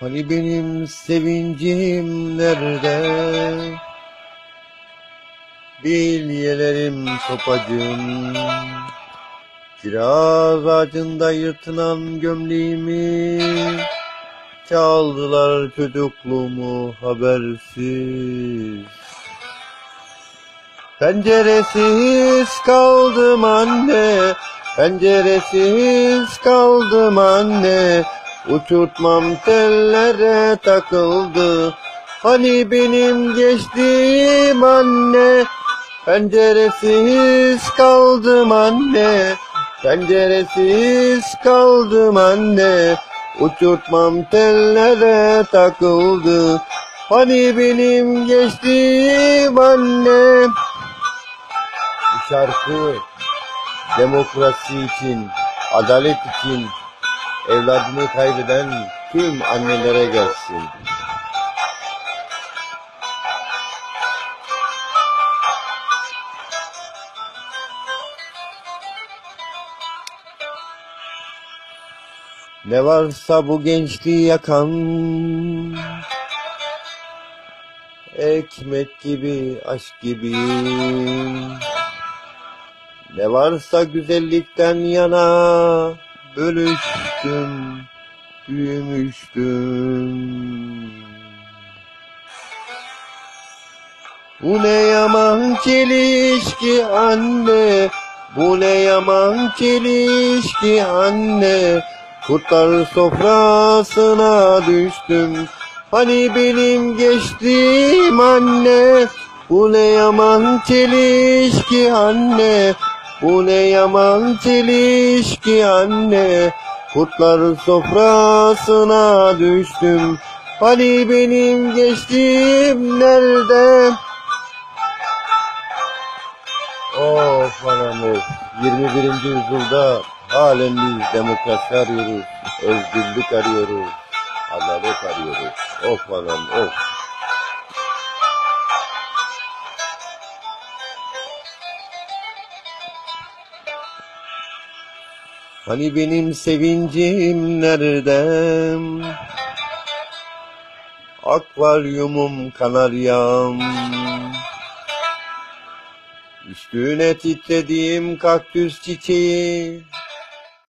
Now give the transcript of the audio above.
Hani benim sevincim nerede? Bilyelerim sopacım Kiraz ağacında yırtılan gömleğimi Çaldılar çocukluğumu habersiz. Penceresiz kaldım anne Penceresiz kaldım anne Uçurtmam tellere takıldı. Hani benim geçtiğim anne? Penceresiz kaldım anne. Penceresiz kaldım anne. Uçurtmam tellere takıldı. Hani benim geçtiğim anne? Bu şarkı demokrasi için, adalet için evladını kaybeden tüm annelere gelsin. Ne varsa bu gençliği yakan Ekmek gibi, aşk gibi Ne varsa güzellikten yana Bölüştüm, büyümüştüm Bu ne yaman çelişki anne? Bu ne yaman çelişki anne? Kurtlar sofrasına düştüm. Hani benim geçtiğim anne? Bu ne yaman çelişki anne Bu ne yaman çelişki anne Kurtlar sofrasına düştüm Hani benim geçtiğim nerede? Of anam of. 21. yüzyılda halen biz demokrasi arıyoruz. Özgürlük arıyoruz. Adalet arıyoruz. Of anam of. Hani benim sevincim nerede? Akvaryumum kanaryam. Üstüne titrediğim kaktüs çiçeği